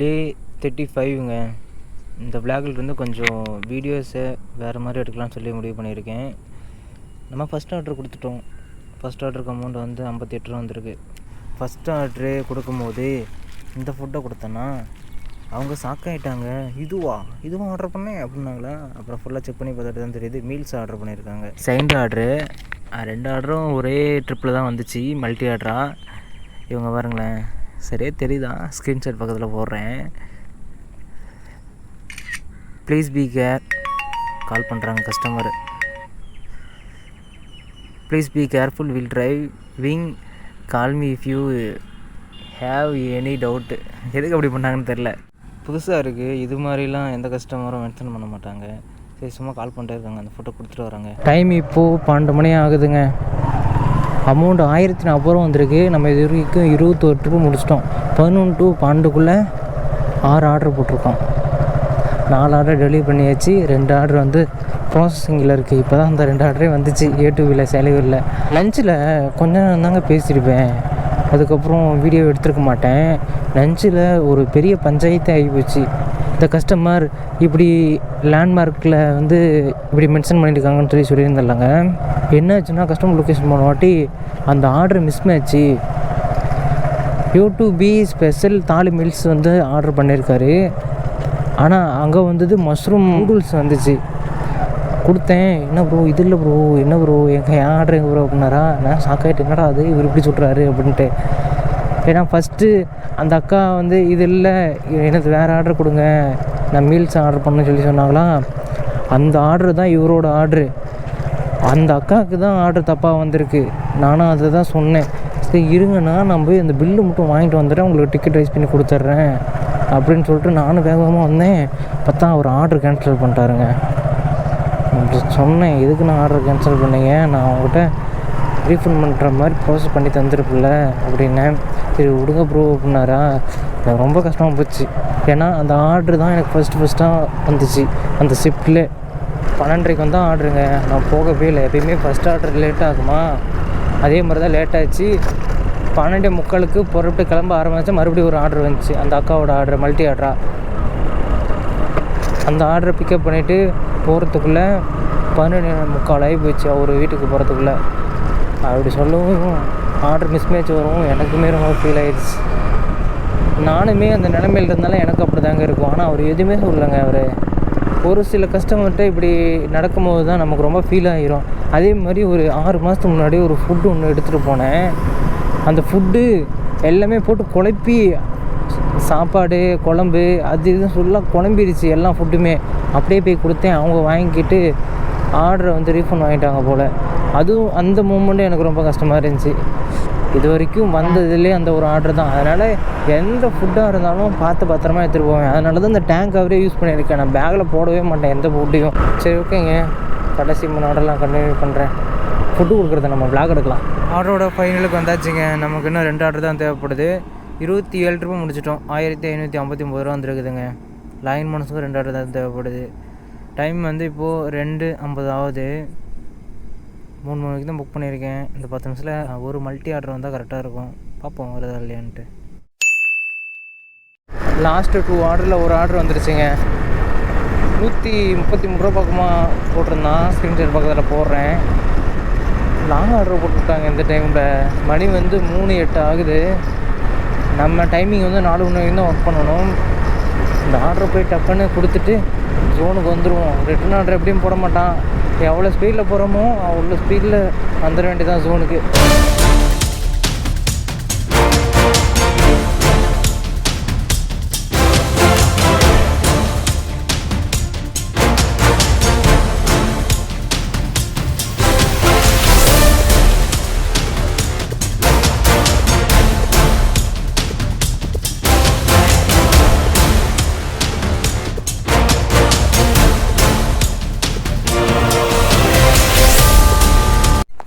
டே thirty ஃபைவ்ங்க இந்த vlogல இருந்து கொஞ்சம் வீடியோஸை வேறு மாதிரி எடுக்கலாம்னு சொல்லி முடிவு பண்ணியிருக்கேன். நம்ம ஃபஸ்ட் ஆர்டர் கொடுத்துட்டோம். ஃபஸ்ட் ஆர்டருக்கு அமௌண்ட் வந்து ஐம்பத்தி எட்டு ரூபா வந்திருக்கு. ஃபஸ்ட் ஆர்டரு கொடுக்கும்போது இந்த ஃபுட்டை கொடுத்தேன்னா அவங்க சாக்காயிட்டாங்க இதுவா? இதுவா ஆர்டர் பண்ணேன் அப்படின்னாங்களா? அப்புறம் ஃபுல்லாக செக் பண்ணி பார்த்துட்டு தான் தெரியுது. மீல்ஸ் ஆர்டர் பண்ணியிருக்காங்க. செகண்ட் ஆர்டரு ரெண்டு ஆர்டரும் ஒரே ட்ரிப்பில் தான் வந்துச்சு. மல்டி ஆர்டராக இவங்க பாருங்களேன். சரியே தெரியுதா? ஸ்க்ரீன்ஷாட் பக்கத்தில் போடுறேன். ப்ளீஸ் பி கேர் கால் பண்ணுறாங்க customer please be careful will drive wing call me if you have any doubt எதுக்கு அப்படி பண்ணாங்கன்னு தெரில புதுசாக இருக்குது இது மாதிரிலாம் எந்த கஸ்டமரும் மென்ஷன் பண்ண மாட்டாங்க. சரி சும்மா கால் பண்ணிட்டே இருக்காங்க. அந்த ஃபோட்டோ கொடுத்துட்டு வராங்க. டைம் இப்போது பன்னெண்டு மணி ஆகுதுங்க. அமௌண்ட் ஆயிரத்தி நாற்பது ரூபா வந்திருக்கு. நம்ம இது வரைக்கும் இருபத்தோரு ட்ரிப்பு முடிச்சிட்டோம். பதினொன்று டு பன்னெண்டுக்குள்ளே ஆறு ஆர்டர் போட்டிருக்கோம். நாலு ஆர்டர் டெலிவரி பண்ணியாச்சு. ரெண்டு ஆர்டர் வந்து ப்ராசஸிங்கில் இருக்குது இப்போ தான் அந்த ரெண்டு ஆர்டரே வந்துச்சு. ஏ டூ வீலர் செலவில் லஞ்சில் கொஞ்ச நேரம் தாங்க பேசியிருப்பேன். அதுக்கப்புறம் வீடியோ எடுத்துருக்க மாட்டேன். லஞ்சில் ஒரு பெரிய பஞ்சாயத்து ஆகி போச்சு. இந்த கஸ்டமர் இப்படி லேண்ட்மார்க்கில் வந்து இப்படி மென்ஷன் பண்ணியிருக்காங்கன்னு சொல்லி சொல்லியிருந்தாங்க. என்னாச்சுன்னா கஸ்டமர் லொக்கேஷன் போன வாட்டி அந்த ஆர்டர் மிஸ் மேட்ச்சு யூடியூபி ஸ்பெஷல் தாலி மில்ஸ் வந்து ஆர்டர் பண்ணியிருக்காரு ஆனால் அங்கே வந்தது மஷ்ரூம் நூடுல்ஸ் வந்துச்சு. கொடுத்தேன். என்ன ப்ரோ இது இல்லை ப்ரோ என்ன ப்ரோ எங்கள் என் ஆர்டர் எங்கள் ப்ரோ அப்படின்னாரா. நான் சாக்காயிட்டு என்னடா அது? இவர் இப்படி சொல்கிறாரு அப்படின்ட்டு. ஏன்னா ஃபஸ்ட்டு அந்த அக்கா வந்து இது இல்லை. எனக்கு வேறு ஆர்டர் கொடுங்க. நான் மீல்ஸ் ஆர்டர் பண்ணணும்னு சொல்லி சொன்னாங்களா? அந்த ஆர்டர் தான் இவரோட ஆர்டரு அந்த அக்காவுக்கு தான் ஆர்டர் தப்பாக வந்திருக்கு. நானும் அதை தான் சொன்னேன். சரி இருங்கண்ணா நான் போய் அந்த பில்லு மட்டும் வாங்கிட்டு வந்துடுறேன். உங்களுக்கு டிக்கெட் ரைஸ் பண்ணி கொடுத்துட்றேன். அப்படின்னு சொல்லிட்டு நானும் வேகமாக வந்தேன். பார்த்தா அவர் ஆர்டர் கேன்சல் பண்ணிட்டாருங்க. சொன்னேன் எதுக்கு நான் ஆர்டர் கேன்சல் பண்ணீங்க? நான் அவங்ககிட்ட ரீஃபண்ட் பண்ணுற மாதிரி ப்ராசஸ் பண்ணி தந்துருப்பில்ல அப்படின்னேன். சரி விடுங்க ப்ரோ அப்படின்னாரா. எனக்கு ரொம்ப கஷ்டமாக போச்சு. ஏன்னா அந்த ஆர்டர் தான் எனக்கு ஃபஸ்ட்டு ஃபஸ்ட்டாக வந்துச்சு. அந்த ஷிஃப்டில் பன்னெண்டரைக்கு வந்தால் ஆர்டருங்க நான் போகவே இல்லை. எப்பயுமே ஃபஸ்ட் ஆர்டர் லேட் ஆகுமா? அதே மாதிரி தான் லேட் ஆச்சு. பன்னெண்டே முக்காலுக்கு புறப்பட்டு கிளம்ப ஆரம்பிச்சா மறுபடியும் ஒரு ஆர்டர் வந்துச்சு. அந்த அக்காவோட ஆர்டர் மல்டி ஆர்டரா அந்த ஆர்டரை பிக்கப் பண்ணிவிட்டு போகிறதுக்குள்ளே பன்னெண்டு முக்கால் ஆகி போச்சு. அவர் வீட்டுக்கு போகிறதுக்குள்ளே அப்படி சொல்லவும் ஆர்டர் மிஸ்மேட்ச் வரும். எனக்குமே ரொம்ப ஃபீல் ஆயிடுச்சு. நானுமே அந்த நிலைமையில் இருந்தாலும் எனக்கு அப்படி தாங்க இருக்கும். ஆனால் அவர் எதுவுமே சொல்லலைங்க அவர். ஒரு சில கஸ்டமர்கிட்ட இப்படி நடக்கும்போது தான் நமக்கு ரொம்ப ஃபீல் ஆகிரும் அதே மாதிரி ஒரு ஆறு மாதத்துக்கு முன்னாடி ஒரு ஃபுட்டு ஒன்று எடுத்துகிட்டு போனேன். அந்த ஃபுட்டு எல்லாமே போட்டு குழப்பி சாப்பாடு குழம்பு அது இதுன்னு ஃபுல்லாக குழம்பிடுச்சு எல்லா ஃபுட்டுமே அப்படியே போய் கொடுத்தேன். அவங்க வாங்கிக்கிட்டு ஆர்டரை வந்து ரீஃபண்ட் வாங்கிட்டாங்க போல். அதுவும் அந்த மூமெண்ட்டும் எனக்கு ரொம்ப கஷ்டமாக இருந்துச்சு. இது வரைக்கும் வந்ததுலேயே அந்த ஒரு ஆர்டர் தான். அதனால் எந்த ஃபுட்டாக இருந்தாலும் பார்த்து பத்திரமா எடுத்துகிட்டு போவேன். அதனால தான் இந்த டேங்க் கவரே யூஸ் பண்ணியிருக்கேன். நான் பேக்கில் போடவே மாட்டேன் எந்த ஃபுட்டையும் சரி ஓகேங்க. கடைசி மூணு ஆர்டர்லாம் கண்டினியூ பண்ணுறேன் ஃபுட்டு கொடுக்குறத நம்ம பிளாக் எடுக்கலாம். ஆர்டரோட ஃபைனலுக்கு வந்தாச்சுங்க. நமக்கு இன்னும் ரெண்டு ஆர்டர் தான் தேவைப்படுது. இருபத்தி ஏழு ரூபா முடிச்சிட்டோம். ஆயிரத்தி ஐநூற்றி ஐம்பத்தி ஒம்பது ரூபா வந்துருக்குதுங்க. லைன் மனசுக்கும் ரெண்டு ஆர்டர் தான் தேவைப்படுது. டைம் வந்து இப்போது ரெண்டு ஐம்பது ஆகுது மூணு மணிக்கு தான் புக் பண்ணியிருக்கேன். இந்த பத்து நிமிஷத்தில் ஒரு மல்டி ஆர்டர் வந்தால் கரெக்டாக இருக்கும். பார்ப்போம் வருதா இல்லையான்ட்டு. லாஸ்ட்டு டூ ஆர்டரில் ஒரு ஆர்டர் வந்துருச்சுங்க. நூற்றி முப்பத்தி மூணு ரூபா பக்கமாக போட்டிருந்தான். ஸ்க்ரீன்ஷாட் பக்கத்தில் போடுறேன். லாங் ஆர்டர் போட்டுருக்காங்க இந்த டைமில் மணி வந்து மூணு எட்டு ஆகுது. நம்ம டைமிங் வந்து நாலு மணி வரைக்கும் தான் ஒர்க் பண்ணணும். இந்த ஆர்டர் போய் டப்புன்னு கொடுத்துட்டு ஜோனுக்கு வந்துடுவோம் ரிட்டன் ஆர்டர் எப்படியும் போட மாட்டான். எவ்வளோ ஸ்பீடில் போகிறோமோ அவ்வளோ ஸ்பீடில் வந்துட வேண்டியதான் ஜோனுக்கு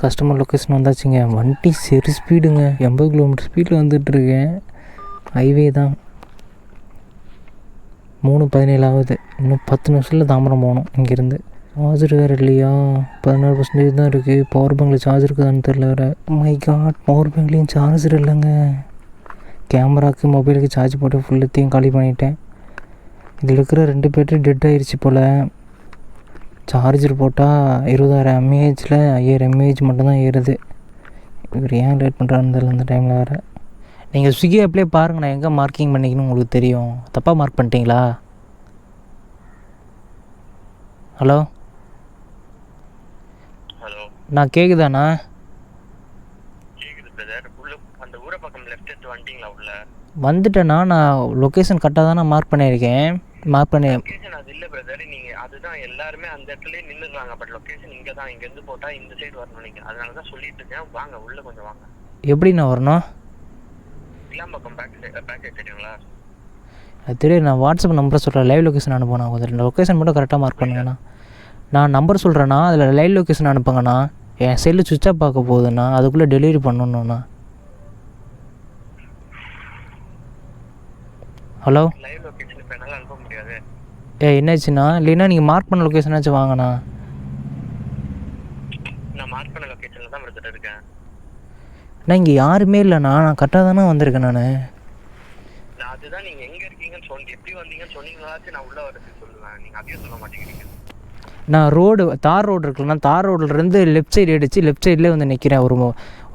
கஸ்டமர் லொக்கேஷன் வந்தாச்சுங்க. வண்டி சரி ஸ்பீடுங்க எண்பது கிலோமீட்டர் ஸ்பீடில் வந்துட்டுருக்கேன் ஹைவே தான். மூணு பதினேழு ஆகுது இன்னும் பத்து நிமிஷத்தில் தாம்பரம் போகணும் இங்கேருந்து. சார்ஜர் வேறு இல்லையா? பதினாறு பர்சன்டேஜ் தான் இருக்குது பவர் பேங்கில் சார்ஜ் இருக்குதான்னு தெரில வேறு. மை காட் பவர் பேங்க்லேயும் சார்ஜர் இல்லைங்க. கேமராக்கு மொபைலுக்கு சார்ஜ் போட்டு ஃபுல்லத்தையும் காலி பண்ணிட்டேன். இதில் இருக்கிற ரெண்டு பேட்டரி டெட் ஆயிடுச்சு போல். சார்ஜர் போட்டால் இருபதாயிரம் எம்ஏஹெச்சில் ஐயாயிரம் எம்ஏஹெச் மட்டும்தான் ஏறுது. இவர் ஏன் லேட் பண்ணுறான்னு தெரியல அந்த டைமில் வேறு. நீங்கள் ஸ்விக்கி ஆப்லேயே பாருங்க நான் எங்கே மார்க்கிங் பண்ணிக்கணும் உங்களுக்கு தெரியும். தப்பாக மார்க் பண்ணிட்டீங்களா? ஹலோ ஹலோ நான் கேட்குதாண்ணா வந்துட்டேண்ணா. நான் லொக்கேஷன் கரெக்டாக தானே மார்க் பண்ணியிருக்கேன். மார்க் பண்ணி இல்ல பிரதர் நீங்க அதுதான் எல்லாருமே அந்த இடத்துலயே நின்னுறாங்க பட் லொகேஷன் இங்க தான் இங்க இருந்து போட்டா இந்த சைடு வரணும் நீங்க. அதனால தான் சொல்லிட்டு இருக்கேன். வாங்க உள்ள கொஞ்சம் வாங்க. எப்படிண்ணா வரணும்? இல்லாம பக்கம் பேக் சைடு பேக் சைடு தெரியுங்களா? அது தெரியும் நான் வாட்ஸ்அப் நம்பர் சொல்கிறேன் லைவ் லொக்கேஷன் அனுப்புண்ணா கொஞ்சம் லொக்கேஷன் மட்டும் கரெக்டாக மார்க் பண்ணுங்கண்ணா. நான் நம்பர் சொல்கிறேண்ணா அதில் லைவ் லொக்கேஷன் அனுப்புங்கண்ணா. என் செல்லு சுவிட்ச் ஆஃப் பார்க்க போகுதுண்ணா. அதுக்குள்ளே டெலிவரி பண்ணணுண்ணா ஹலோ லைவ் லொகேஷன் இப்ப என்னால அனுப்ப முடியாது ஏ என்னாச்சுண்ணா? இல்லைன்னா நீங்கள் மார்க் பண்ண லொக்கேஷனாச்சும் வாங்கண்ணா. நான் மார்க் பண்ண லொகேஷன்ல தான் பிரதர் இருக்கேன். அண்ணா இங்கே யாருமே இல்லைண்ணா. நான் கரெக்டாக தானே வந்திருக்கேன் நான். அதுதான் நீங்க எங்க இருக்கீங்கன்னு சொல்லி எப்படி வந்தீங்கன்னு சொன்னீங்களாச்சும் நான் உள்ள வரதுக்கு சொல்லுவேன். நீங்க அதையும் சொல்ல மாட்டேங்கிறீங்க. நான் ரோடு தார் ரோடு இருக்குல்லண்ணா. தார் ரோட்லேருந்து லெஃப்ட் சைடு அடித்து லெஃப்ட் சைட்லேயே வந்து நிற்கிறேன் ஒரு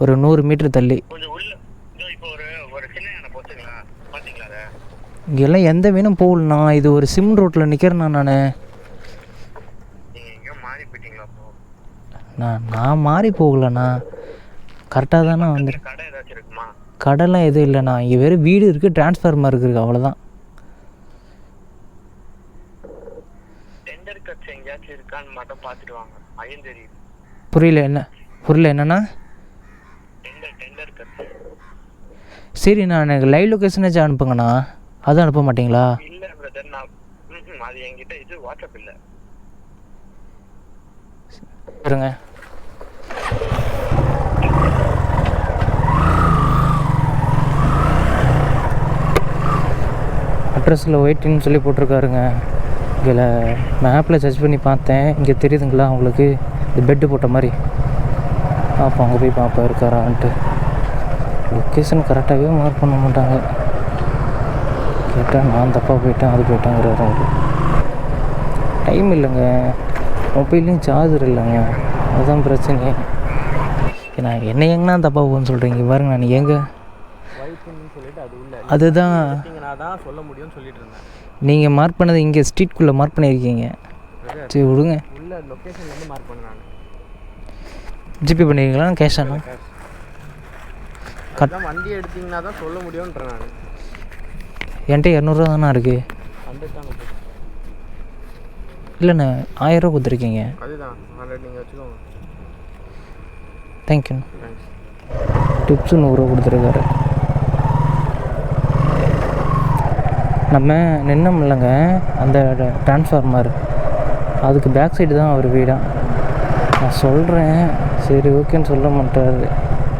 ஒரு நூறு மீட்டர் தள்ளி. கொஞ்சம் உள்ள இதோ இப்போ ஒரு ஒரு சின்ன யானை போச்சுங்களா பாத்தீங்களா அதை இங்கெல்லாம் எந்த மீனும் போகலண்ணா. இது ஒரு சிம் ரோட்டில் நிற்கிறேண்ணா நான். நான் நான் மாறி போகலண்ணா. கரெக்டாக தானே வந்து பக்கத்துல கடை ஏதாச்சும் இருக்குமா? கடைலாம் எதுவும் இல்லைண்ணா. இங்கே வெறும் வீடு இருக்குது டிரான்ஸ்ஃபார்மர் இருக்குது அவ்வளோதான் புரியல என்ன? புரியல என்னண்ணா? டெண்டர் டெண்டர் கட்ஸ் சரி நான் எனக்கு லைவ் லொக்கேஷனாச்சும் அனுப்புங்கண்ணா. அதுவும் அனுப்ப மாட்டீங்களா? இல்ல பிரதர் நான் அது என்கிட்ட இது வாட்ஸ்அப் இல்ல. இருங்க. அட்ரஸில் வெயிட்டின்னு சொல்லி போட்டிருக்காருங்க. இதில் மேப்பில் சர்ச் பண்ணி பார்த்தேன். இங்கே தெரியுதுங்களா உங்களுக்கு? இந்த பெட்டு போட்ட மாதிரி. பார்ப்போம் அங்கே போய் பார்ப்போம் இருக்காரான்ட்டு. லொக்கேஷன் கரெக்டாகவே மார்க் பண்ண மாட்டாங்க. போயிட்டேன் நான் தப்பாக போயிட்டேன் அது போயிட்டேங்கிறாரு அவர் டைம் இல்லைங்க. மொபைல்லையும் சார்ஜர் இல்லைங்க. அதுதான் பிரச்சனை நான் என்ன எங்கன்னா தப்பாக போகுன்னு சொல்கிறீங்க பாருங்க நான் எங்கே அதுதான். தான் சொல்ல முடியும்னு சொல்லிட்டு இருந்தேன் நீங்கள் மார்க் பண்ணது இங்கே ஸ்ட்ரீட்குள்ளே மார்க் பண்ணியிருக்கீங்க. சரி விடுங்க. மார்க் பண்ண ஜிபே பண்ணிருக்கீங்களா கேஷ் ஆனால் வண்டி எடுத்தீங்கன்னா தான் சொல்ல முடியும்ன்ற நான். என்கிட்ட இரநூறுவா தானே இருக்குது இல்லைண்ணே ஆயிரரூவா கொடுத்துருக்கீங்க. தேங்க்யூ டிப்ஸு நூறுரூவா கொடுத்துருக்காரு. நம்ம நின்னோம் இல்லைங்க அந்த டிரான்ஸ்ஃபார்மர் அதுக்கு பேக் சைடு தான் அவர் வீடா. நான் சொல்கிறேன் சரி ஓகேன்னு சொல்ல மாட்டாரு.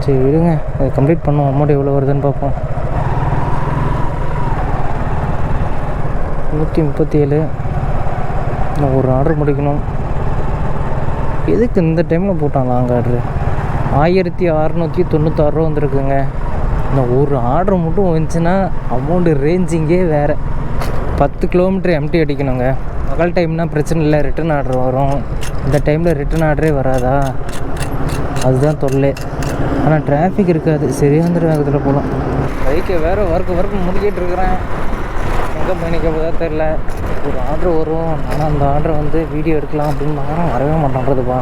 சரி விடுங்க அதை கம்ப்ளீட் பண்ணுவோம். அமௌண்ட் எவ்வளோ வருதுன்னு பார்ப்போம். நூற்றி முப்பத்தி ஏழு நான் ஒரு ஆர்டர் முடிக்கணும். எதுக்கு இந்த டைமில் போட்டான் லாங் ஆர்டரு ஆயிரத்தி அறநூற்றி தொண்ணூத்தாறுரூவா வந்திருக்குங்க. இந்த ஒரு ஆர்டர் மட்டும் வந்துச்சுன்னா அமௌண்ட்டு ரேஞ்சிங்கே வேறு. பத்து கிலோமீட்டர் எம்டி அடிக்கணுங்க. பகல் டைம்னால் பிரச்சனை இல்லை ரிட்டன் ஆர்டர் வரும். இந்த டைமில் ரிட்டன் ஆர்டரே வராதா? அதுதான் தொல்லை. ஆனால் டிராஃபிக் இருக்காது. சரியான வேகத்தில் போகலாம் பைக்கை வேறு ஒர்க் ஒர்க் முடிக்கிட்டு இருக்கிறேன். பிக்கப் பயணிக்க தெரில ஒரு ஆர்டர் வரும். ஆனால் அந்த ஆர்டரை வந்து வீடியோ எடுக்கலாம் அப்படின்னு பார்த்தா வரவே மாட்டேன்றதுப்பா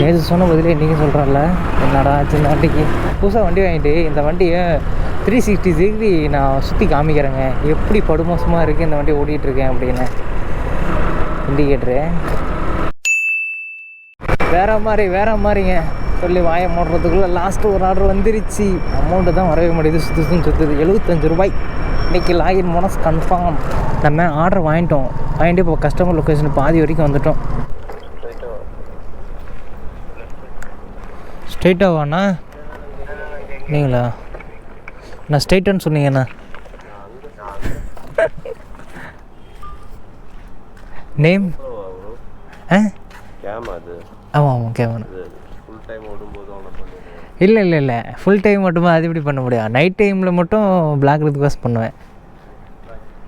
நேற்று சொன்ன பதிலே இன்றைக்கி சொல்கிறேன்ல என்னடா சின்ன வண்டிக்கு? புதுசாக வண்டி வாங்கிட்டு இந்த வண்டியை த்ரீ சிக்ஸ்டி டிகிரி நான் சுற்றி காமிக்கிறேங்க. எப்படி படுமோசமாக இருக்குது இந்த வண்டி ஓடிட்டுருக்கேன் இருக்கேன் அப்படின்னு இண்டிகேட்ரு வேற மாதிரி வேற மாதிரிங்க. சொல்லி வாயை மூடுறதுக்குள்ளே லாஸ்ட்டு ஒரு ஆர்டர் வந்துருச்சு. அமௌண்ட்டு தான் வரவே மாட்டேது சுற்று சுற்றி சுற்றுது எழுபத்தஞ்சு ரூபாய். இன்றைக்கி லாகின் போனஸ் கன்ஃபார்ம் நம்ம ஆர்டர் வாங்கிட்டோம். வாங்கிட்டு இப்போ கஸ்டமர் லொக்கேஷன் பாதி வரைக்கும் வந்துட்டோம். ஸ்ட்ரெயிட்டாக வாண்ணா? நீங்களா? நான் ஸ்ட்ரெயிட்டான்னு சொன்னீங்கண்ணா. நேம் ஆ? ஆமாம் ஆமாம் கேமரா அது ஃபுல் டைம் ஓடும்போது அவனை பண்ணுவேன் இல்லை இல்லை இல்லை. ஃபுல் டைம் மட்டுமே? அது எப்படி பண்ண முடியும்? நைட் டைமில் மட்டும் பிளாக் ரிக்வஸ்ட் பண்ணுவேன்.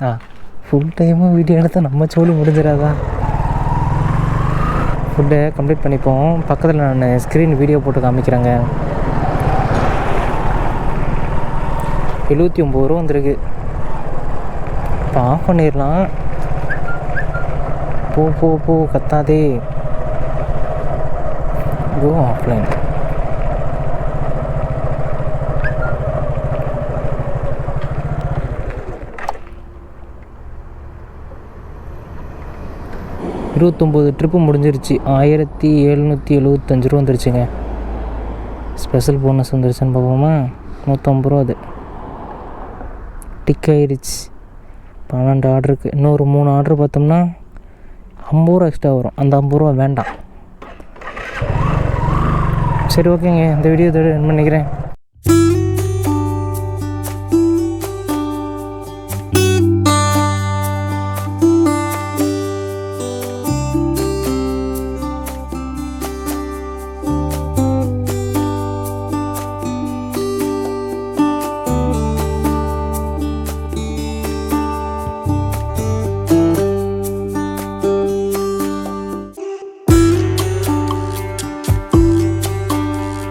ஆ. ஃபுல் டைமும் வீடியோ எடுத்தால் நம்ம சோழி முடிஞ்சிடாதா? ஃபுட்டை கம்ப்ளீட் பண்ணிப்போம். பக்கத்தில் நான் ஸ்க்ரீன் வீடியோ போட்டு காமிக்கிறேங்க. எழுபத்தி ஒம்பது ரூபா வந்திருக்கு. இப்போ ஆஃப் பண்ணிடலாம். போ போ போ. கத்தாதே. கோ ஆஃப்லைன் இருபத்தொம்போது ட்ரிப்பு முடிஞ்சிருச்சு. ஆயிரத்தி எழுநூற்றி எழுபத்தஞ்சு ரூபா வந்துருச்சுங்க. ஸ்பெஷல் போனஸ் வந்துருச்சுன்னு பார்ப்போமா? நூற்றம்பது ரூபா அது. டிக் ஆயிடுச்சு பன்னெண்டு ஆர்டருக்கு இன்னொரு மூணு ஆர்டர் பார்த்தோம்னா ஐம்பது ரூபா எக்ஸ்ட்ரா வரும். அந்த ஐம்பது ரூபா வேண்டாம். சரி ஓகேங்க இந்த வீடியோ இதோட என்ன பண்ணிக்கிறேன்.